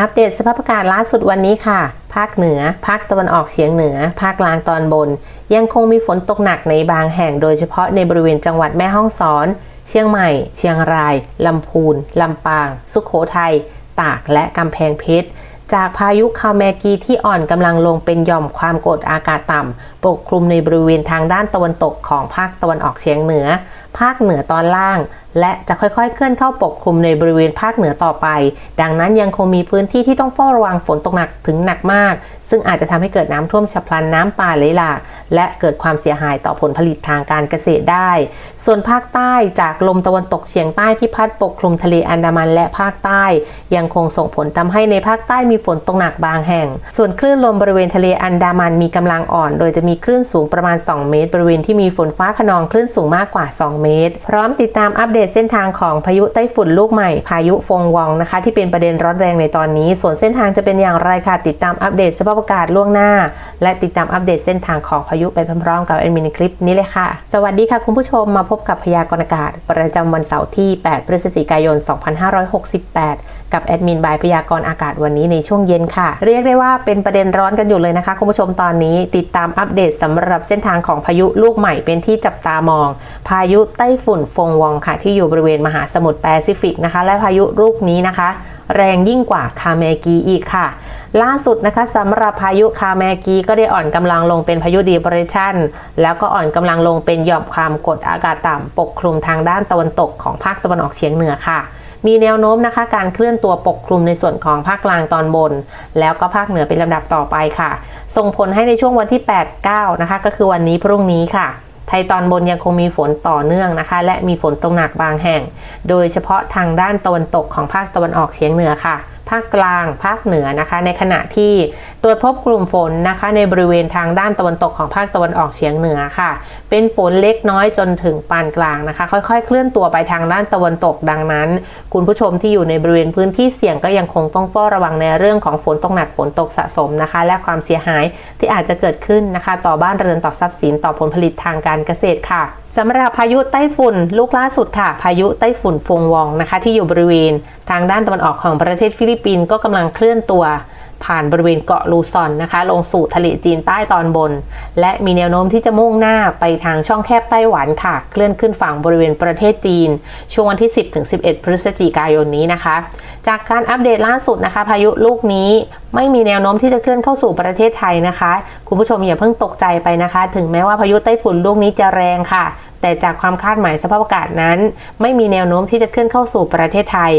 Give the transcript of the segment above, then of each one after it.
อัปเดตสภาพอากาศล่าสุดวันนี้ค่ะ ภาคเหนือ ภาคตะวันออกเฉียงเหนือ ภาคกลางตอนบน ยังคงมีฝนตกหนักในบางแห่งโดยเฉพาะในบริเวณจังหวัดแม่ฮ่องสอน เชียงใหม่ เชียงราย ลำพูน ลำปาง สุขโขทัย ตาก และกำแพงเพชร จากพายุคาแมกีที่อ่อนกำลังลงเป็นหย่อมความกดอากาศต่ำปกคลุมในบริเวณทางด้านตะวันตกของภาคตะวันออกเฉียงเหนือ ภาคเหนือตอนล่าง และจะค่อยๆ เคลื่อนเข้าปกคลุมในบริเวณภาคเหนือต่อไป ดังนั้นยังคงมีพื้นที่ที่ต้องเฝ้าระวังฝนตกหนักถึงหนักมาก ซึ่งอาจจะทำให้เกิดน้ำท่วมฉับพลันน้ำป่าไหลหลากและเกิดความเสียหายต่อผลผลิตทางการเกษตรได้ ส่วนภาคใต้จากลมตะวันตกเฉียงใต้ที่พัดปกคลุมทะเลอันดามันและภาคใต้ ยังคงส่งผลทำให้ในภาคใต้มีฝนตกหนักบางแห่ง ส่วนคลื่นลมบริเวณทะเลอันดามันมีกำลังอ่อน โดยจะมีคลื่นสูงประมาณ 2 เมตร บริเวณที่มีฝนฟ้าขนองคลื่นสูงมากกว่า 2เมตร พร้อมติดตามอัปเดตเส้นทางของพายุไต้ฝุ่นลูกใหม่ พายุฟงวองนะคะ ที่เป็นประเด็นร้อนแรงในตอนนี้ ส่วนเส้นทางจะเป็นอย่างไรค่ะติดตามอัปเดตสภาพอากาศล่วงหน้า และติดตามอัปเดตเส้นทางของพายุไปพร้อมๆกับแอดมินในคลิปนี้เลยค่ะ สวัสดีค่ะคุณผู้ชมมาพบกับพยากรณ์อากาศ ประจำวันเสาร์ที่ 8 พฤศจิกายน 2568 กับแอดมินบายพยากรณ์อากาศวันนี้ในช่วงเย็นค่ะ เรียกได้ว่าเป็นประเด็นร้อนกันอยู่เลยนะคะคุณผู้ชมตอนนี้ติดตามอัปเดตสำหรับเส้นทางของพายุลูกใหม่เป็นที่จับตามอง พายุไต้ฝุ่นฟงวองค่ะ ที่อยู่บริเวณมหาสมุทรแปซิฟิกนะคะ และพายุลูกนี้นะคะ แรงยิ่งกว่าคาเมกีอีกค่ะล่าสุดนะคะสำหรับพายุคาแมกีก็ได้อ่อนกำลังลงเป็นพายุดีเปรชันแล้วก็อ่อนกำลังลงเป็นหย่อมความกดอากาศต่ำปกคลุมทางด้านตะวันตกของภาคตะวันออกเฉียงเหนือค่ะ มีแนวโน้มนะคะ การเคลื่อนตัวปกคลุมในส่วนของภาคกลางตอนบน แล้วก็ภาคเหนือเป็นลำดับต่อไปค่ะ ส่งผลให้ในช่วงวันที่ 8 9 นะคะ ก็คือวันนี้พรุ่งนี้ค่ะไทยตอนบนยังคงมีฝนต่อเนื่องนะคะ และมีฝนตกหนักบางแห่ง โดยเฉพาะทางด้านตะวันตกของภาคตะวันออกเฉียงเหนือค่ะ ภาคกลาง ภาคเหนือนะคะ ในขณะที่ตรวจพบกลุ่มฝนนะคะ ในบริเวณทางด้านตะวันตกของภาคตะวันออกเฉียงเหนือค่ะ เป็นฝนเล็กน้อยจนถึงปานกลางนะคะ ค่อยๆ เคลื่อนตัวไปทางด้านตะวันตกดังนั้น คุณผู้ชมที่อยู่ในบริเวณพื้นที่เสี่ยงก็ยังคงต้องเฝ้าระวังในเรื่องของฝนตกหนักฝนตกสะสมนะคะ และความเสียหายที่อาจจะเกิดขึ้นนะคะ ต่อบ้านเรือนต่อทรัพย์สินต่อผลผลิตทางการเกษตรค่ะ สำหรับพายุไต้ฝุ่นลูกล่าสุดค่ะ พายุไต้ฝุ่นฟงวองนะคะ ที่อยู่บริเวณทางด้านตะวันออกของประเทศฟิลิปปินส์ก็กำลังเคลื่อนตัว ผ่านบริเวณเกาะลูซอนนะคะ ลงสู่ทะเลจีนใต้ตอนบน และมีแนวโน้มที่จะมุ่งหน้าไปทางช่องแคบไต้หวันค่ะ เคลื่อนขึ้นฝั่งบริเวณประเทศจีน ช่วงวันที่ 10-11 พฤศจิกายนนี้นะคะ จากการอัปเดตล่าสุดนะคะ พายุลูกนี้ไม่มีแนวโน้มที่จะเคลื่อนเข้าสู่ประเทศไทยนะคะ คุณผู้ชมอย่าเพิ่งตกใจไปนะคะ ถึงแม้ว่าพายุไต้ฝุ่นลูกนี้จะแรงค่ะ แต่จากความคาดหมายสภาพอากาศนั้น ไม่มีแนวโน้มที่จะเคลื่อนเข้าสู่ประเทศไทย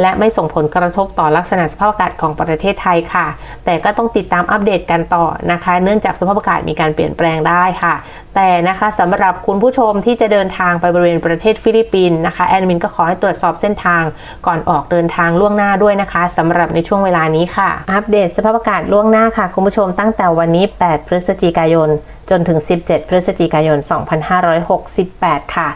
และไม่ส่งผลกระทบต่อลักษณะสภาพอากาศของประเทศไทยค่ะ แต่ก็ต้องติดตามอัปเดตกันต่อนะคะ เนื่องจากสภาพอากาศมีการเปลี่ยนแปลงได้ค่ะ แต่นะคะสำหรับคุณผู้ชมที่จะเดินทางไปบริเวณประเทศฟิลิปปินส์นะคะแอดมินก็ขอให้ตรวจสอบเส้นทางก่อนออกเดินทางล่วงหน้าด้วยนะคะสำหรับในช่วงเวลานี้ค่ะ อัปเดตสภาพอากาศล่วงหน้าค่ะ คุณผู้ชมตั้งแต่วันนี้ 8 พฤศจิกายน จนถึง 17 พฤศจิกายน 2568 ค่ะ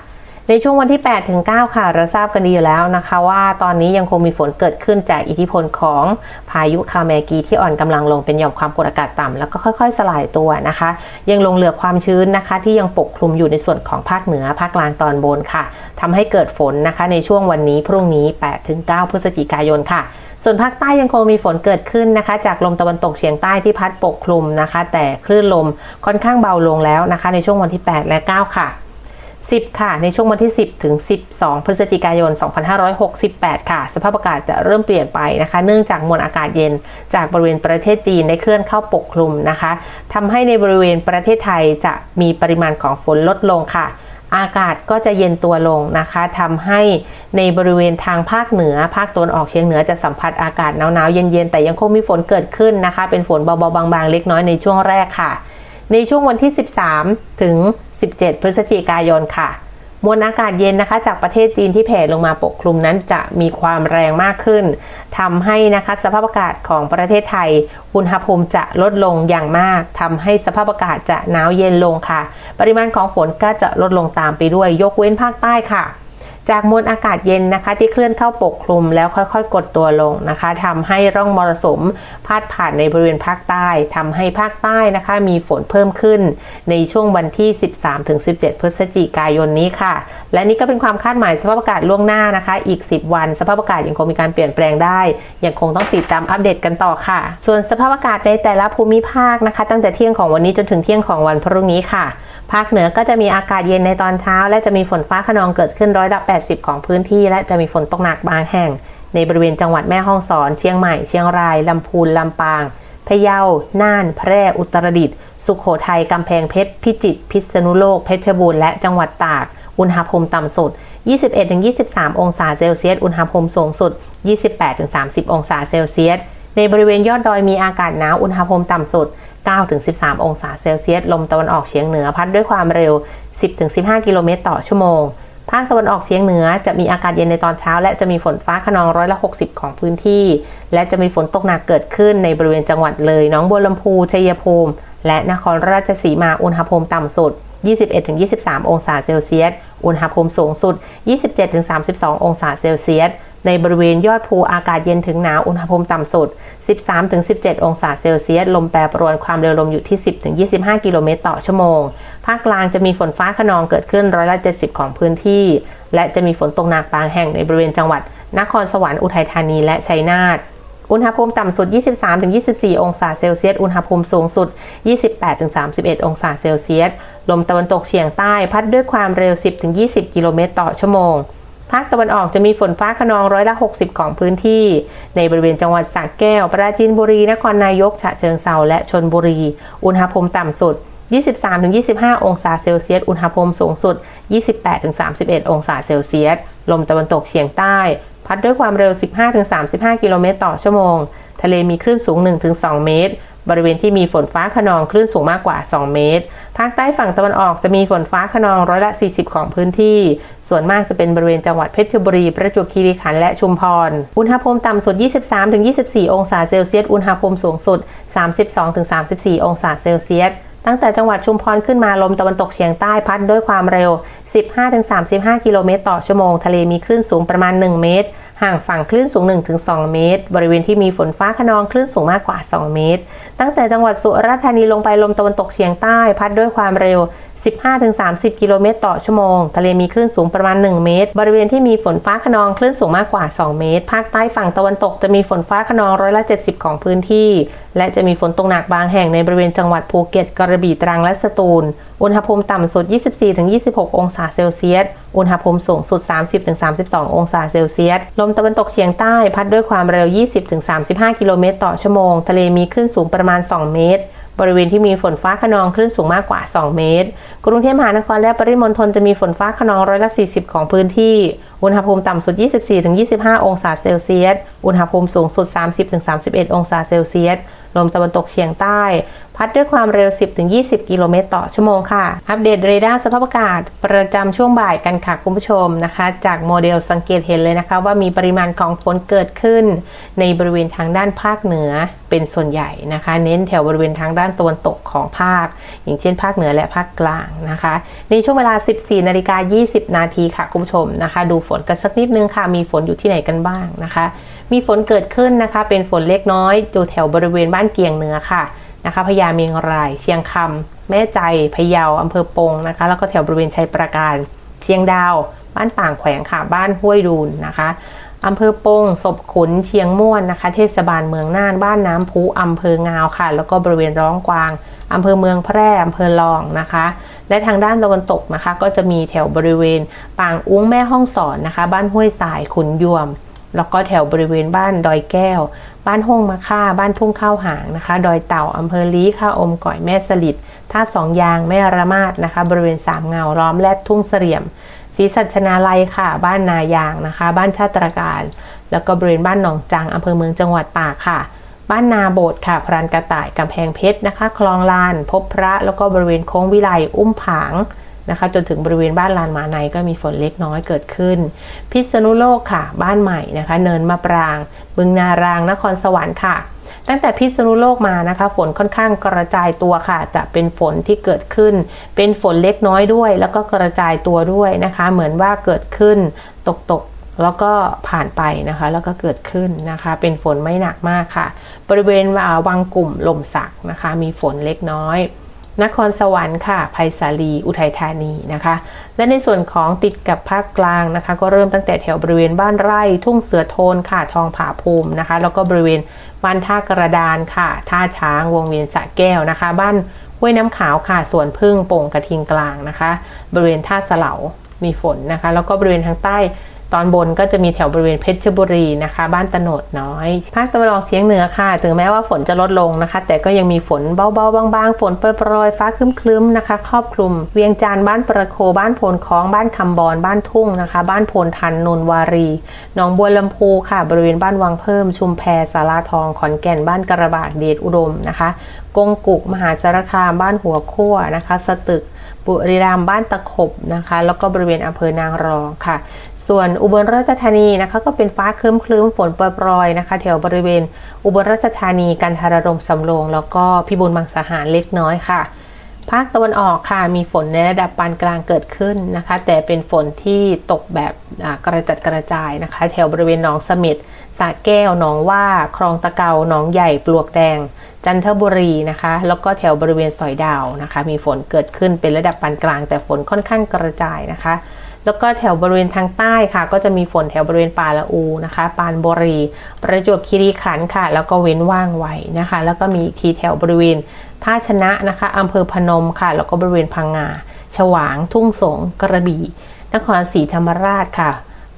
ในช่วงวันที่ 8 ถึง 9 ค่ะ เราทราบกันดีอยู่แล้วนะคะว่าตอนนี้ยังคงมีฝนเกิดขึ้นจากอิทธิพลของพายุคาแมกีที่อ่อนกำลังลงเป็นหย่อมความกดอากาศต่ำแล้วก็ค่อย ๆ สลายตัวนะคะ ยังลงเหลือความชื้นนะคะ ที่ยังปกคลุมอยู่ในส่วนของภาคเหนือภาคกลางตอนบนค่ะทำให้เกิดฝนนะคะ ในช่วงวันนี้พรุ่งนี้8ถึง9พฤศจิกายนค่ะส่วนภาคใต้ยังคงมีฝนเกิดขึ้นนะคะ จากลมตะวันตกเฉียงใต้ที่พัดปกคลุมนะคะ แต่คลื่นลมค่อนข้างเบาลงแล้วนะคะ ในช่วงวันที่ 8 และ 9 ค่ะ 10 ค่ะ ในช่วงวันที่ 10 ถึง 12 พฤศจิกายน 2568 ค่ะ สภาพอากาศจะเริ่มเปลี่ยนไปนะคะ เนื่องจากมวลอากาศเย็นจากบริเวณประเทศจีนได้เคลื่อนเข้าปกคลุมนะคะทำให้ในบริเวณประเทศไทยจะมีปริมาณของฝนลดลงค่ะอากาศก็จะเย็นตัวลงนะคะทำให้ในบริเวณทางภาคเหนือ ภาคตะวันออกเฉียงเหนือจะสัมผัสอากาศหนาวๆเย็นๆ แต่ยังคงมีฝนเกิดขึ้นนะคะ เป็นฝนเบาๆบางๆ เล็กน้อยในช่วงแรกค่ะ ในช่วงวันที่ 13 ถึง 17 พฤศจิกายนค่ะ มวลอากาศเย็นนะคะ จากประเทศจีนที่แผ่ลงมาปกคลุมนั้นจะมีความแรงมากขึ้นทำให้นะคะสภาพอากาศของประเทศไทย อุณหภูมิจะลดลงอย่างมากทำให้สภาพอากาศจะหนาวเย็นลงค่ะ ปริมาณของฝนก็จะลดลงตามไปด้วย ยกเว้นภาคใต้ค่ะ จากมวลอากาศเย็นนะคะ ที่เคลื่อนเข้าปกคลุมแล้วค่อยๆ กดตัวลงนะคะทำให้ร่องมรสุมพาดผ่านในบริเวณภาคใต้ทำให้ภาคใต้นะคะ มีฝนเพิ่มขึ้นในช่วงวันที่ 13-17 พฤศจิกายนนี้ค่ะ และนี่ก็เป็นความคาดหมายสภาพอากาศล่วงหน้านะคะ อีก 10 วัน สภาพอากาศยังคงมีการเปลี่ยนแปลงได้ยังคงต้องติดตามอัปเดตกันต่อค่ะ ส่วนสภาพอากาศในแต่ละภูมิภาคนะคะ ตั้งแต่เที่ยงของวันนี้จนถึงเที่ยงของวันพรุ่งนี้ค่ะ ภาคเหนือก็จะมีอากาศเย็นในตอนเช้า และจะมีฝนฟ้าขนองเกิดขึ้นร้อยละ 80 ของพื้นที่ และจะมีฝนตกหนักบางแห่ง ในบริเวณจังหวัดแม่ฮ่องสอน เชียงใหม่ เชียงราย ลำพูน ลำปาง พะเยา น่าน แพร่ อุตรดิตถ์ สุขโขทัย กำแพงเพชร พิจิตร พิษณุโลก เพชรบูรณ์ และจังหวัดตาก อุณหภูมิต่ำสุด 21-23 องศาเซลเซียส อุณหภูมิสูงสุด 28-30 องศาเซลเซียส ในบริเวณยอดดอยมีอากาศหนาว อุณหภูมิต่ำสุด 9-13 องศาเซลเซียส ลมตะวันออกเฉียงเหนือพัดด้วยความเร็ว 10-15 กิโลเมตรต่อชั่วโมง ภาคตะวันออกเฉียงเหนือจะมีอากาศเย็นในตอนเช้า และจะมีฝนฟ้าขนองร้อยละ 60 ของพื้นที่ และจะมีฝนตกหนักเกิดขึ้นในบริเวณจังหวัดเลยหนองบัวลำพูชัยภูมิ และนครราชสีมาอุณหภูมิต่ำสุด 21-23 องศาเซลเซียส อุณหภูมิสูงสุด 27-32 องศาเซลเซียส ในบริเวณยอดภูอากาศเย็นถึงหนาวอุณหภูมิต่ำสุด 13-17 องศาเซลเซียส ลมแปรปรวนความเร็วลมอยู่ที่ 10-25 กิโลเมตรต่อชั่วโมง ภาคกลางจะมีฝนฟ้าขนองเกิดขึ้นร้อยละ70 ของพื้นที่ และจะมีฝนตกหนักบางแห่งในบริเวณจังหวัด นครสวรรค์อุทัยธานีและชัยนาทอุณหภูมิต่ำสุด 23-24 องศาเซลเซียส อุณหภูมิสูงสุด 28-31 องศาเซลเซียส ลมตะวันตกเฉียงใต้พัดด้วยความเร็ว 10-20 กิโลเมตรต่อชั่วโมง ภาคตะวันออกจะมีฝนฟ้าขนองร้อยละ 60 ของพื้นที่ ในบริเวณจังหวัดสระแก้ว ปราจีนบุรี นครนายก ฉะเชิงเซาและชนบุรี อุณหภูมิต่ำสุด 23-25 องศาเซลเซียส อุณหภูมิสูงสุด 28-31 องศาเซลเซียส ลมตะวันตกเฉียงใต้ พัดด้วยความเร็ว 15-35 กิโลเมตรต่อชั่วโมง ทะเลมีคลื่นสูง 1-2 เมตร บริเวณที่มีฝนฟ้าขนองคลื่นสูงมากกว่า 2 เมตร ภาคใต้ฝั่งตะวันออกจะมีฝนฟ้าขนองร้อยละ 40 ของพื้นที่ ส่วนมากจะเป็นบริเวณจังหวัดเพชรบุรี ประจวบคีรีขันธ์และชุมพร อุณหภูมิต่ำสุด 23-24 องศาเซลเซียส อุณหภูมิสูงสุด 32-34 องศาเซลเซียสตั้งแต่จังหวัดชุมพรขึ้นมาลมตะวันตกเฉียงใต้พัดด้วยความเร็ว 15-35 กิโลเมตรต่อชั่วโมง ทะเลมีคลื่นสูงประมาณ 1 เมตร ห่างฝั่งคลื่นสูง 1-2 เมตร บริเวณที่มีฝนฟ้าขนองคลื่นสูงมากกว่า 2 เมตร ตั้งแต่จังหวัดสุราษฎร์ธานีลงไปลมตะวันตกเฉียงใต้ พัดด้วยความเร็ว 15-30 กิโลเมตรต่อชั่วโมง ทะเลมีคลื่นสูงประมาณ 1 เมตร บริเวณที่มีฝนฟ้าขนองคลื่นสูงมากกว่า 2 เมตร ภาคใต้ฝั่งตะวันตกจะมีฝนฟ้าขนองร้อยละ 70 ของพื้นที่ และจะมีฝนตกหนักบางแห่งในบริเวณจังหวัดภูเก็ต กระบี่ ตรัง และสตูล อุณหภูมิต่ำสุด 24-26 องศาเซลเซียส อุณหภูมิสูงสุด 30-32 องศาเซลเซียส ลมตะวันตกเฉียงใต้พัดด้วยความเร็ว 20-35 กิโลเมตรต่อชั่วโมง ทะเลมีคลื่นสูงประมาณ 2 เมตร บริเวณที่มีฝนฟ้าขนองคลื่นสูงมากกว่า 2 เมตร กรุงเทพมหานครและปริมณฑลจะมีฝนฟ้าขนองร้อยละ 40 ของพื้นที่ อุณหภูมิต่ำสุด 24-25 องศาเซลเซียส อุณหภูมิสูงสุด 30-31 องศาเซลเซียส ลมตะวันตกเฉียงใต้ พัดด้วยความเร็ว 10-20 กิโลเมตรต่อชั่วโมงค่ะ อัปเดตเรดาร์สภาพอากาศ ประจำช่วงบ่ายกันค่ะคุณผู้ชมนะคะ จากโมเดลสังเกตเห็นเลยนะคะ ว่ามีปริมาณของฝนเกิดขึ้น ในบริเวณทางด้านภาคเหนือเป็นส่วนใหญ่นะคะ เน้นแถวบริเวณทางด้านตะวันตกของภาค อย่างเช่นภาคเหนือและภาคกลางนะคะ ในช่วงเวลา 14นาฬิกา20 นาทีค่ะคุณผู้ชมนะคะ ดูฝนกันสักนิดนึงค่ะ มีฝนอยู่ที่ไหนกันบ้างนะคะ มีฝนเกิดขึ้นนะคะ เป็นฝนเล็กน้อยอยู่แถวบริเวณบ้านเกียงเหนือค่ะ นะคะพญาเมียงราย เชียงคำแม่ใจพะเยาอำเภอปงนะคะ แล้วก็แถวบริเวณชัยปราการ เชียงดาว บ้านป่างแขวงค่ะ บ้านห้วยดูนนะคะอำเภอปงศพขุน เชียงม่วนนะคะ เทศบาลเมืองน่าน บ้านน้ำพุอำเภองาวค่ะ แล้วก็บริเวณร้องกวางอำเภอเมืองแพร่อำเภอลองนะคะ และทางด้านตะวันตกนะคะ ก็จะมีแถวบริเวณปางอุ้งแม่ห้องสอนนะคะ บ้านห้วยสายขุนยวม แล้วก็แถวบริเวณบ้านดอยแก้ว บ้านห้องมะค่า บ้านทุ่งข้าวหางนะคะ ดอยเต่าอำเภอลี้ค่าอมก่อยแม่สลิดท่าสองยางแม่ระมาดนะคะ บริเวณสามเงาล้อมแลดทุ่งเสลี่ยมศรีสัชนาลัยค่ะ บ้านนายางนะคะ บ้านชาตรการ แล้วก็บริเวณบ้านหนองจังอำเภอเมืองจังหวัดตากค่ะ บ้านนาโบดค่ะ พรานกระต่ายกำแพงเพชรนะคะ คลองลาน พบพระ แล้วก็บริเวณโค้งวิไล อุ้มผาง นะคะจนถึงบริเวณบ้านลานมาในก็มีฝนเล็กน้อยเกิดขึ้น พิษณุโลกค่ะ บ้านใหม่นะคะ เนินมะปราง บึงนาราง นครสวรรค์ค่ะ ตั้งแต่พิษณุโลกมานะคะ ฝนค่อนข้างกระจายตัวค่ะ จะเป็นฝนที่เกิดขึ้น เป็นฝนเล็กน้อยด้วย แล้วก็กระจายตัวด้วยนะคะ เหมือนว่าเกิดขึ้น ตกตกแล้วก็ผ่านไปนะคะ แล้วก็เกิดขึ้นนะคะ เป็นฝนไม่หนักมากค่ะ บริเวณวังกลุ่มลมสักนะคะ มีฝนเล็กน้อย นครสวรรค์ค่ะไผ่สาลีอุทัยธานีนะคะ และในส่วนของติดกับภาคกลางนะคะ ก็เริ่มตั้งแต่แถวบริเวณบ้านไร่ ทุ่งเสือโทนค่ะทองผาภูมินะคะ แล้วก็บริเวณบ้านท่ากระดานค่ะ ท่าช้างวงเวียนสะแก้วนะคะ บ้านห้วยน้ำขาวค่ะสวนพึ่งโป่งกระทิงกลางนะคะ บริเวณท่าเสลามีฝนนะคะ แล้วก็บริเวณทางใต้ ตอนบนก็จะมีแถวบริเวณเพชรบุรีนะคะ บ้านตโนดน้อย ภาคตะวันออกเฉียงเหนือค่ะ ถึงแม้ว่าฝนจะลดลงนะคะ แต่ก็ยังมีฝนเบาๆบางๆ ฝนโปรยๆฟ้าครึ้มๆนะคะ ครอบคลุม เวียงจันทร์บ้านประโค บ้านโพนคล้อง บ้านคำบอนบ้านทุ่งนะคะ บ้านโพนทันนนวารีหนองบัวลำพูค่ะ บริเวณบ้านวังเพิ่ม ชุมแพสาราทอง ขอนแก่นบ้านกระบากเดชอุดมนะคะกงกุกมหาสารคามบ้านหัวขั้วนะคะ สตึกบุรีรัมย์บ้านตะขบนะคะ แล้วก็บริเวณอำเภอนางรองค่ะ ส่วนอุบลราชธานีนะคะ ก็เป็นฟ้าครึ้มคลึ้มฝนโปรยๆนะคะ แถวบริเวณ อุบลราชธานีกันทารรมสำโรงแล้วก็พิบูลมังสาหารเล็กน้อยค่ะ ภาคตะวันออกค่ะมีฝนในระดับปานกลางเกิดขึ้นนะคะ แต่เป็นฝนที่ตกแบบกระจัดกระจายนะคะ แถวบริเวณหนองสม็ดสระแก้วหนองว่าคลองตะเกาหนองใหญ่ปลวกแดง จันทบุรีนะคะ แล้วก็แถวบริเวณสอยดาวนะคะ มีฝนเกิดขึ้นเป็นระดับปานกลาง แต่ฝนค่อนข้างกระจายนะคะ แล้วก็แถวบริเวณทางใต้ค่ะ ก็จะมีฝนแถวบริเวณป่าละอูนะคะ ปานบุรี ประจวบคีรีขันธ์ค่ะ แล้วก็เว้นว่างไว้นะคะ แล้วก็มีทีแถวบริเวณท่าชนะนะคะอำเภอพนมค่ะ แล้วก็บริเวณพังงาฉวาง ทุ่งสงกระบี่ นครศรีธรรมราชค่ะ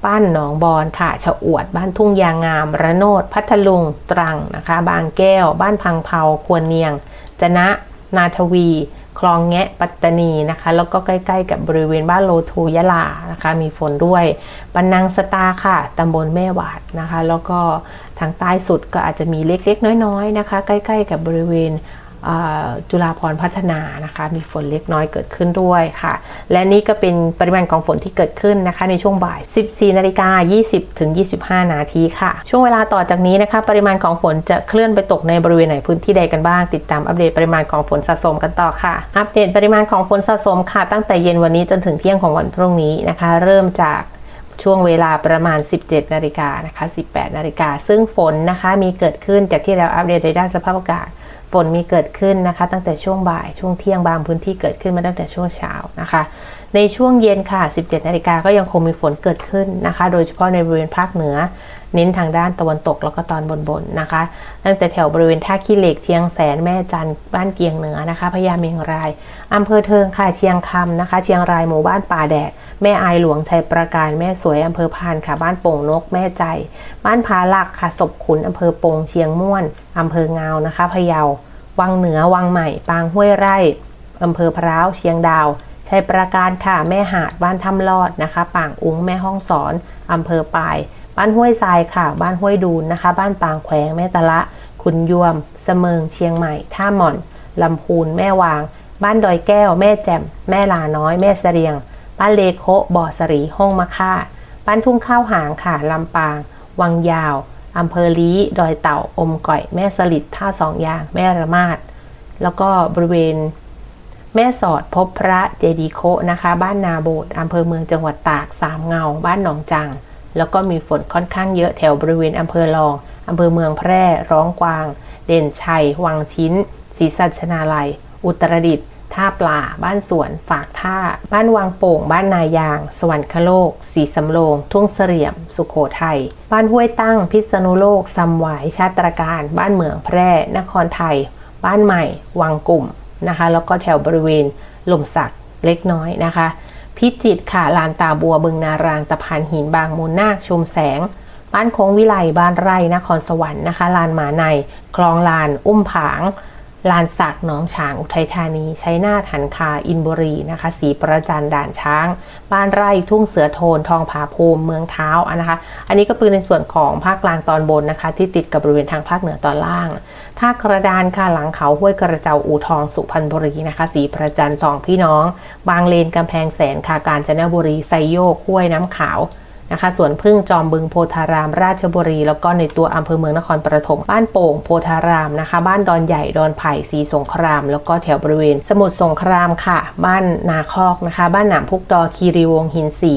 บ้านหนองบอนค่ะชะอวด บ้านทุ่งยางงาม ระโนด พัทลุง ตรังนะคะ บางแก้ว บ้านพังเผา ควรเนียง จนะ นาทวี คลองแงะปัตตานีนะคะ แล้วก็ใกล้ๆกับบริเวณบ้านโลทูยะลานะคะ มีฝนด้วยปันนังสตาค่ะตำบลแม่หวาดนะคะ แล้วก็ทางใต้สุดก็อาจจะมีเล็กๆน้อยๆนะคะ ใกล้ๆกับบริเวณ จุฬาพรพัฒนานะคะมีฝนเล็กน้อยเกิดขึ้นด้วยค่ะ และนี่ก็เป็นปริมาณของฝนที่เกิดขึ้นนะคะ ในช่วงบ่าย 14นาฬิกา20ถึง25 นาทีค่ะ ช่วงเวลาต่อจากนี้นะคะ ปริมาณของฝนจะเคลื่อนไปตกในบริเวณไหนพื้นที่ใดกันบ้าง ติดตามอัปเดตปริมาณของฝนสะสมกันต่อค่ะ อัปเดตปริมาณของฝนสะสมค่ะ ตั้งแต่เย็นวันนี้จนถึงเที่ยงของวันพรุ่งนี้นะคะ เริ่มจากช่วงเวลาประมาณ 17 นาฬิกานะคะ 18 นาฬิกา ซึ่งฝนนะคะมีเกิดขึ้นจากที่เราอัปเดตในด้านสภาพอากาศ ฝนมีเกิดขึ้นนะคะ ตั้งแต่ช่วงบ่ายช่วงเที่ยงบางพื้นที่เกิดขึ้นมาตั้งแต่ช่วงเช้านะคะ ในช่วงเย็นค่ะ 17 นาฬิกาก็ยังคงมีฝนเกิดขึ้นนะคะ โดยเฉพาะในบริเวณภาคเหนือ เน้นทางด้านตะวันตกแล้วก็ตอนบนๆนะคะ ตั้งแต่แถวบริเวณท่าขี้เหล็กเชียงแสนแม่จันบ้านเกียงเหนือนะคะพญาเมงรายอำเภอเทิงค่ะเชียงคำนะคะ เชียงรายหมู่บ้านป่าแดดแม่อายหลวงชัยประการแม่สวยอำเภอพานค่ะบ้านโป่งนกแม่ใจ บ้านพาลักค่ะศพขุนอำเภอปงเชียงม่วน อำเภอเงานะคะ พะเยา วังเหนือ วังใหม่ ปางห้วยไร่ อำเภอพร้าว เชียงดาว ชัยประการค่ะ แม่หาด บ้านถ้ำลอดนะคะ ป่างอุ้ง แม่ห้องสอน อำเภอปาย บ้านห้วยทรายค่ะ บ้านห้วยดูนนะคะ บ้านปางแขวง แม่ตะละ ขุนยวม เสมิง เชียงใหม่ ท่าหม่อน ลำพูน แม่วาง บ้านดอยแก้ว แม่แจ่ม แม่ลาน้อย แม่เสรียง บ้านเลโคบ่อสรีห้องมะค่า บ้านทุ่งข้าวหางค่ะ ลำปาง วังยาว อำเภอลี้ดอยเต่า อมก่อย แม่สลิด ท่าสองยาง แม่ระมาด แล้วก็บริเวณแม่สอดพบพระเจดีโคะนะคะ บ้านนาโบดอำเภอเมืองจังหวัดตากสามเงา บ้านหนองจัง แล้วก็มีฝนค่อนข้างเยอะแถวบริเวณอำเภอรองอำเภอเมืองแพร่ ร้องกวาง เด่นชัย วังชิ้นศรีสัชนาลัย อุตรดิตถ์ ท่าปลา บ้านสวน ฝากท่า บ้านวังโป่ง บ้านนายาง สวรรคโลก สีสำโรง ทุ่งเสลี่ยม สุขโขทัย บ้านห้วยตั้ง พิษณุโลกซำหวาย ชาตรการ บ้านเหมืองแพร่ นครไทย บ้านใหม่ วังกลุ่มนะคะ แล้วก็แถวบริเวณหล่มสักเล็กน้อยนะคะ พิจิตรค่ะ ลานตาบัวบึงนาราง ตะพานหินบางมูลนาคชุมแสง บ้านโค้งวิไล บ้านไร่ นครสวรรค์นะคะ ลานหมาใน คลองลาน อุ้มผาง ลานสักหนองฉางอุทัยธานีชัยนาทหันคาอินบุรีนะคะสีประจันด่านช้าง บ้านไร่ทุ่งเสือโทน ทองผาภูมิเมืองเท้าอะนะคะ อันนี้ก็คือในส่วนของภาคกลางตอนบนนะคะ ที่ติดกับบริเวณทางภาคเหนือตอนล่างท่ากระดานค่ะหลังเขาห้วยกระเจ้าอู่ทองสุพรรณบุรีนะคะ สีประจันสองพี่น้อง บางเลนกำแพงแสนค่ะกาญจนบุรีไซโยกห้วยน้ำขาว นะคะสวนพึ่งจอมบึงโพธาราม ราชบุรี แล้วก็ในตัวอำเภอเมืองนครปฐมบ้านโป่งโพธารามนะคะ บ้านดอนใหญ่ดอนไผ่ศรีสงคราม แล้วก็แถวบริเวณ สมุทรสงครามค่ะ บ้านนาคอกนะคะ บ้านหนามพุกดอคีรีวงหินสี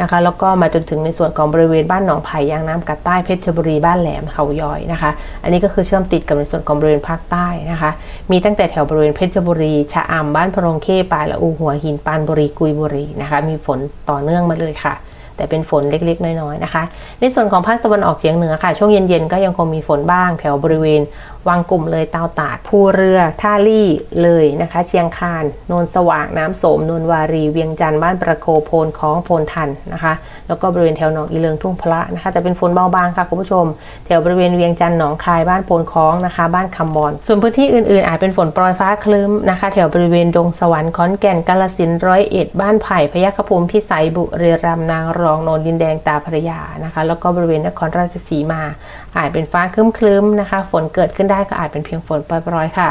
นะคะแล้วก็มาจนถึงในส่วนของบริเวณบ้านหนองไผ่ยางน้ำกัดใต้เพชรบุรีบ้านแหลมเขาย้อยนะคะ อันนี้ก็คือเชื่อมติดกับในส่วนของบริเวณภาคใต้นะคะ มีตั้งแต่แถวบริเวณเพชรบุรี ชะอำบ้านพรงเข้ปายละอูหัวหินปานบุรีกุยบุรีนะคะ มีฝนต่อเนื่องมาเลยค่ะ แต่เป็นฝนเล็กๆ น้อยๆนะคะ ในส่วนของภาคตะวันออกเฉียงเหนือค่ะ ช่วงเย็นๆ ก็ยังคงมีฝนบ้างแถวบริเวณ วังกลุ่มเลยเตาตาดภูเรือท่าลี่เลยนะคะ เชียงคานนนสว่างน้ำโสมนนวารี เวียงจันทร์บ้านประโคโพนของโพนทันนะคะ แล้วก็บริเวณแถวหนองอีเลิงทุ่งพระนะคะ แต่เป็นฝนเบาบางค่ะคุณผู้ชม แถวบริเวณเวียงจันทร์หนองคายบ้านโพนคล้องนะคะ บ้านคำบอนส่วนพื้นที่อื่นๆ อาจเป็นฝนโปรยฟ้าคลึ้มนะคะ แถวบริเวณดงสวรรค์ขอนแก่นกาลสินร้อยเอ็ดบ้านไผ่พยัคฆภูมิพิสัยบุรีรัมย์นางรองนนดินแดงตาพรยานะคะ แล้วก็บริเวณนครราชสีมา อาจเป็นฟ้าครึ้มๆนะคะ ฝนเกิดขึ้นได้ก็อาจเป็นเพียงฝนปล่อยๆค่ะ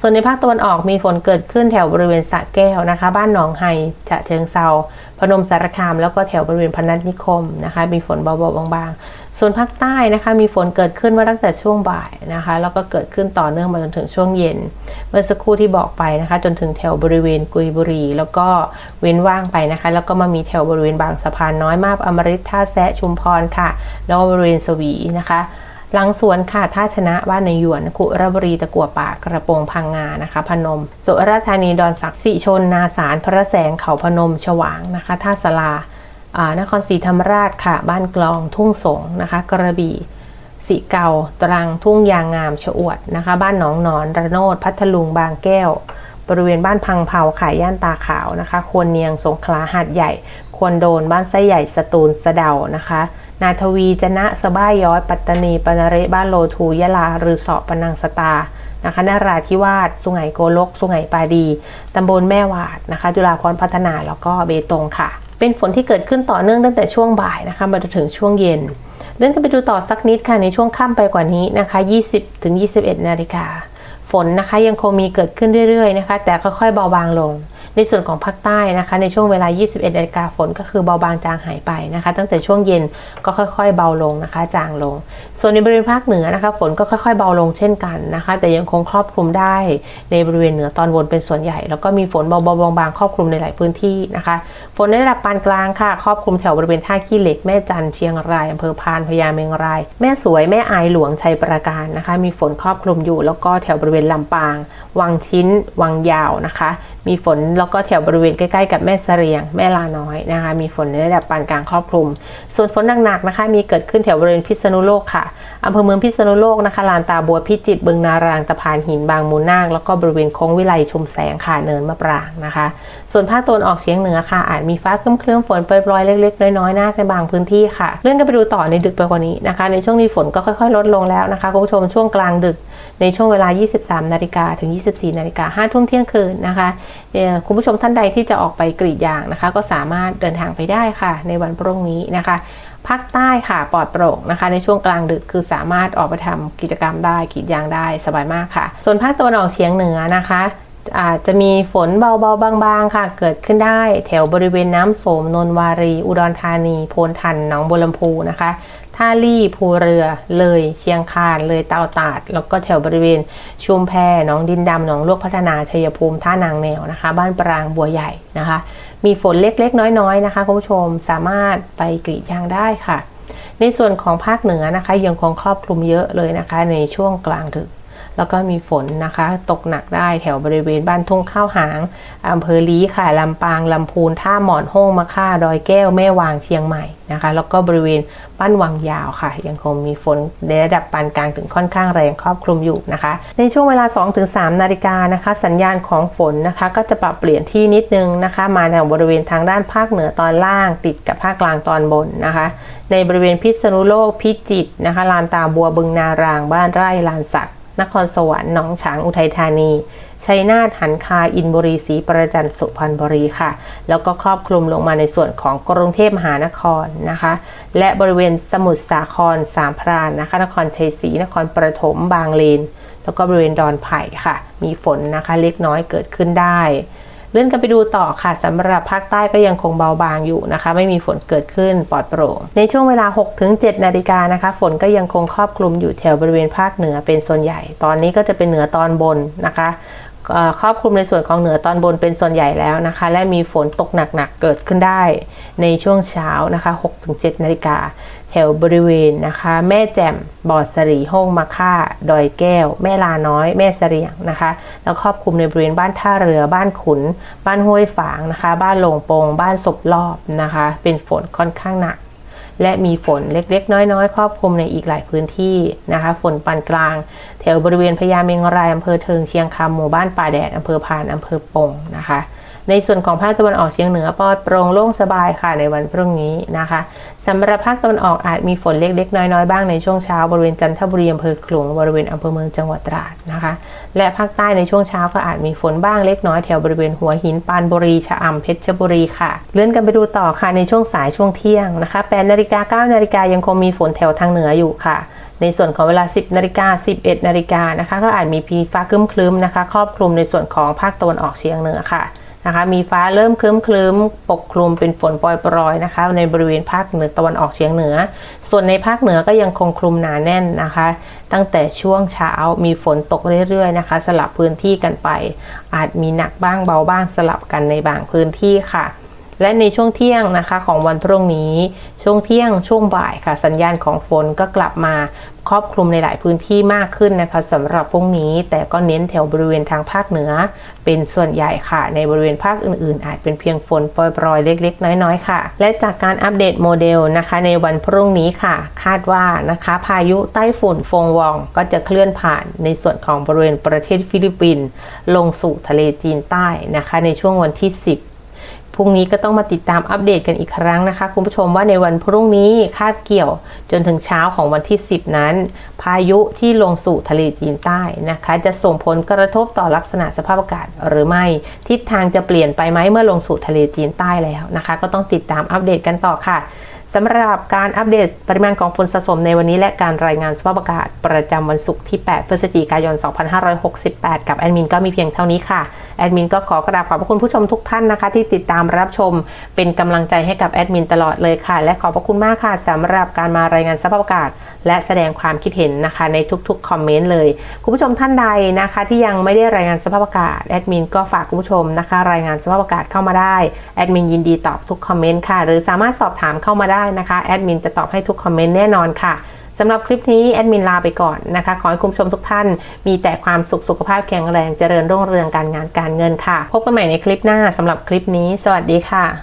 ส่วนในภาคตะวันออกมีฝนเกิดขึ้นแถวบริเวณสระแก้วนะคะ บ้านหนองไฮฉะเชิงเซาพนมสารคาม แล้วก็แถวบริเวณพนัสนิคมนะคะ มีฝนเบาๆบางๆ ส่วนภาคใต้นะคะ มีฝนเกิดขึ้นมาตั้งแต่ช่วงบ่ายนะคะ แล้วก็เกิดขึ้นต่อเนื่องมาจนถึงช่วงเย็น เมื่อสักครู่ที่บอกไปนะคะ จนถึงแถวบริเวณกุยบุรี แล้วก็เว้นว่างไปนะคะ แล้วก็มามีแถวบริเวณบางสะพานน้อยมาบอมฤตท่าแซะชุมพรค่ะ แล้วก็บริเวณสวีนะคะ หลังสวนค่ะท่าชนะบ้านในหยวนคุระบุรีตะกัวป่ากระโปรงพังงานะคะ พนม สุราธานีดอนสักดิ์สิชนนาสารพระแสงเขาพนมฉวางนะคะท่าสลาานครศรีธรรมราชค่ะ บ้านกลองทุ่งสงนะคะ กระบี่สีเกาตรังทุ่งยางงามชะอวดนะคะ บ้านหนองหนอนระโนดพัทลุงบางแก้ว บริเวณบ้านพังเผาขายย่านตาขาวนะคะ ควรเนียงสงขลาหาดใหญ่ ควรโดนบ้านไส้ใหญ่สตูลสะเดานะคะ นาทวีจนะสะบ้ายย้อย ปัตตานีปนเรบ้านโลทูยะลาหรือเสาะปนังสตานะคะนาราธิวาสสุไหงโกลก สุไหงปาดี ตำบลแม่วาดนะคะ จุฬาพรพัฒนาแล้วก็เบตงค่ะ เป็นฝนที่เกิดขึ้นต่อเนื่องตั้งแต่ช่วงบ่ายนะคะมาจนถึงช่วงเย็นเลื่อนกันไปดูต่อสักนิดค่ะในช่วงค่ำไปกว่านี้นะคะ 20 ถึง 21 นาฬิกาฝนนะคะยังคงมีเกิดขึ้นเรื่อยๆนะคะ แต่ค่อยๆเบาบางลง ในส่วนของภาคใต้นะคะในช่วงเวลา 21นาฬิกาฝนก็คือเบาบางจางหายไปนะคะ ตั้งแต่ช่วงเย็นก็ค่อยๆ เบาลงนะคะ จางลง ส่วนในบริเวณภาคเหนือนะคะฝนก็ค่อยๆ เบาลงเช่นกันนะคะ แต่ยังคงครอบคลุมได้ในบริเวณเหนือตอนบนเป็นส่วนใหญ่ แล้วก็มีฝนเบาๆบางๆครอบคลุมในหลายพื้นที่นะคะ ฝนในระดับปานกลางค่ะ ครอบคลุมแถวบริเวณท่าขี้เหล็กแม่จันเชียงรายอำเภอพานพญาเมงราย แม่สวยแม่อายหลวงชัยประการนะคะ มีฝนครอบคลุมอยู่ แล้วก็แถวบริเวณลำปางวังชิ้น วังยาวนะคะ มีฝนแล้วก็แถวบริเวณใกล้ๆกับแม่เสรียง แม่ลาน้อยนะคะ มีฝนในระดับปานกลางครอบคลุม ส่วนฝนหนักๆนะคะ มีเกิดขึ้นแถวบริเวณพิษณุโลกค่ะ อำเภอเมืองพิษณุโลกนะคะลานตาบัวพิจิตรบึงนารางตะพานหินบางมูลนาคแล้วก็บริเวณโค้งวิไลชุมแสงค่ะเนินมะปรางนะคะ ส่วนภาคตะวันออกเฉียงเหนือค่ะอาจมีฟ้าครึ้มๆฝนโปรยๆเล็กๆ น้อยๆนาในบางพื้นที่ค่ะ เลื่อนกันไปดูต่อในดึกไปกว่านี้นะคะ ในช่วงนี้ฝนก็ค่อยๆ ลดลงแล้วนะคะคุณผู้ชมช่วงกลางดึกในช่วงเวลา 23 นาฬิกาถึง 24 นาฬิกา5ทุ่มเที่ยงคืนนะคะ คุณผู้ชมท่านใดที่จะออกไปกรีดยางนะคะ ก็สามารถเดินทางไปได้ค่ะ ในวันพรุ่งนี้นะคะ ภาคใต้ค่ะปลอดโปร่งนะคะ ในช่วงกลางดึกคือสามารถออกไปทำกิจกรรมได้กีดยางได้สบายมากค่ะ ส่วนภาคตะวันออกเฉียงเหนือนะคะอาจจะมีฝนเบาๆ บางๆ ค่ะ เกิดขึ้นได้แถวบริเวณน้ำโสม นนวารี อุดรธานี โพนทัน หนองบัวลำพูนะคะ ท่าลี่ภูเรือ เลย เชียงคาน เลยเตาตาด แล้วก็แถวบริเวณชุมแพหนองดินดำหนองลวกพัฒนา ชัยภูมิ ท่านางแนวนะคะ บ้านปราง บัวใหญ่นะคะ มีฝนเล็กๆ น้อยๆ นะคะคุณผู้ชมสามารถไปกรีดยางได้ค่ะ ในส่วนของภาคเหนือนะคะยังคงครอบคลุมเยอะเลยนะคะ ในช่วงกลางดึก แล้วก็มีฝนนะคะ ตกหนักได้แถวบริเวณบ้านทุ่งข้าวหางอำเภอลีค่ะลำปางลำพูนท่าหมอนโฮงมะค่าดอยแก้วแม่วางเชียงใหม่นะคะ แล้วก็บริเวณบ้านวังยาวค่ะ ยังคงมีฝนในระดับปานกลางถึงค่อนข้างแรงครอบคลุมอยู่นะคะ ในช่วงเวลา 2-3 นาฬิกานะคะ สัญญาณของฝนนะคะ ก็จะปรับเปลี่ยนที่นิดนึงนะคะ มาแถวบริเวณทางด้านภาคเหนือตอนล่าง ติดกับภาคกลางตอนบนนะคะ ในบริเวณพิษณุโลกพิจิตรนะคะลานตาบัวบึงนารางบ้านไร่ลานสัก นครสวรรค์หนองฉางอุทัยธานีชัยนาทหันคาอินบุรีศรีประจันสุพรรณบุรีค่ะ แล้วก็ครอบคลุมลงมาในส่วนของกรุงเทพมหานครนะคะ และบริเวณสมุทรสาครสามพรานนะคะ นครชัยศรีนครปฐมบางเลน แล้วก็บริเวณดอนไผ่ค่ะ มีฝนนะคะเล็กน้อยเกิดขึ้นได้ เลื่อนกันไปดูต่อค่ะสำหรับภาคใต้ก็ยังคงเบาบางอยู่นะคะ ไม่มีฝนเกิดขึ้นปลอดโปร่งในช่วงเวลา 6-7 นาฬิกานะคะ ฝนก็ยังคงครอบคลุมอยู่แถวบริเวณภาคเหนือเป็นส่วนใหญ่ ตอนนี้ก็จะเป็นเหนือตอนบนนะคะ ครอบคลุมในส่วนของเหนือตอนบนเป็นส่วนใหญ่แล้วนะคะ และมีฝนตกหนักๆเกิดขึ้นได้ในช่วงเช้านะคะ6-7นาฬิกาแถวบริเวณนะคะ แม่แจ่มบ่อสรีห้องมะค่า ดอยแก้ว แม่ลาน้อย แม่เสรียงนะคะ แล้วครอบคลุมในบริเวณบ้านท่าเรือบ้านขุน บ้านห้วยฝางนะคะ บ้านโลงโปง บ้านศพรอบนะคะ เป็นฝนค่อนข้างหนัก และมีฝนเล็กๆ น้อยๆ ครอบคลุมในอีกหลายพื้นที่นะคะ ฝนปานกลาง แถวบริเวณพญาเมงรายอำเภอเทิงเชียงคำหมู่บ้านป่าแดดอำเภอพานอำเภอปงนะคะ ในส่วนของภาคตะวันออกเฉียงเหนือปลอดโปร่งโล่งสบายค่ะในวันพรุ่งนี้นะคะ สำหรับภาคตะวันออกอาจมีฝนเล็กๆ น้อยๆ บ้างในช่วงเช้าบริเวณจันทบุรีอำเภอขลุงบริเวณอำเภอเมืองจังหวัดตราดนะคะ และภาคใต้ในช่วงเช้าก็อาจมีฝนบ้างเล็กน้อยแถวบริเวณหัวหินปานบุรีชะอำเพชรบุรีค่ะ เลื่อนกันไปดูต่อค่ะในช่วงสายช่วงเที่ยงนะคะ8นาฬิกา9นาฬิกายังคงมีฝนแถวทางเหนืออยู่ค่ะในส่วนของเวลา 10นาฬิกา11นาฬิกานะคะ ก็อาจมีพีฟ้าครึ้มๆนะคะ ครอบคลุมในส่วนของภาคตะวันออกเฉียงเหนือค่ะ นะคะมีฟ้าเริ่มคลึ้มๆปกคลุมเป็นฝนปรอยๆนะคะ ในบริเวณภาคเหนือตะวันออกเฉียงเหนือ ส่วนในภาคเหนือก็ยังคงคลุมหนาแน่นนะคะ ตั้งแต่ช่วงเช้ามีฝนตกเรื่อยๆนะคะ สลับพื้นที่กันไป อาจมีหนักบ้างเบาบ้างสลับกันในบางพื้นที่ค่ะ และในช่วงเที่ยงนะคะของวันพรุ่งนี้ ช่วงเที่ยงช่วงบ่ายค่ะ สัญญาณของฝนก็กลับมาครอบคลุมในหลายพื้นที่มากขึ้นนะคะสำหรับพรุ่งนี้แต่ก็เน้นแถวบริเวณทางภาคเหนือ เป็นส่วนใหญ่ค่ะ ในบริเวณภาคอื่นๆ อาจเป็นเพียงฝนโปรยๆเล็ก ๆ น้อยๆค่ะ และจากการอัปเดตโมเดลนะคะ ในวันพรุ่งนี้ค่ะ คาดว่านะคะ พายุไต้ฝุ่นฟงวองก็จะเคลื่อนผ่านในส่วนของบริเวณประเทศฟิลิปปินส์ลงสู่ทะเลจีนใต้นะคะ ในช่วงวันที่ 10 พรุ่งนี้ก็ต้องมาติดตามอัปเดตกันอีกครั้งนะคะ คุณผู้ชมว่าในวันพรุ่งนี้คาดเกี่ยวจนถึงเช้าของวันที่ 10 นั้น พายุที่ลงสู่ทะเลจีนใต้นะคะ จะส่งผลกระทบต่อลักษณะสภาพอากาศหรือไม่ ทิศทางจะเปลี่ยนไปไหมเมื่อลงสู่ทะเลจีนใต้แล้วนะคะ ก็ต้องติดตามอัปเดตกันต่อค่ะ สำหรับการอัปเดตปริมาณของฝนสะสมในวันนี้และการรายงานสภาพอากาศประจำวันศุกร์ที่ 8 พฤศจิกายน 2568 กับแอดมินก็มีเพียงเท่านี้ค่ะ แอดมินก็ขอกราบขอบพระคุณผู้ชมทุกท่านนะคะ ที่ติดตามรับชมเป็นกำลังใจให้กับแอดมินตลอดเลยค่ะ และขอบพระคุณมากค่ะสำหรับการมารายงานสภาพอากาศ และแสดงความคิดเห็นนะคะในทุกๆคอมเมนต์เลยคุณผู้ชมท่านใดนะคะ ที่ยังไม่ได้รายงานสภาพอากาศแอดมินก็ฝากคุณผู้ชมนะคะ รายงานสภาพอากาศเข้ามาได้แอดมินยินดีตอบทุกคอมเมนต์ค่ะ หรือสามารถสอบถามเข้ามาได้ได้นะคะแอดมินจะตอบให้ทุกคอมเมนต์แน่นอนค่ะสำหรับคลิปนี้แอดมินลาไปก่อนนะคะ ขอให้คุณผู้ชมทุกท่าน มีแต่ความสุขสุขภาพแข็งแรงเจริญรุ่งเรืองการงานการเงินค่ะ พบกันใหม่ในคลิปหน้าสำหรับคลิปนี้ สวัสดีค่ะ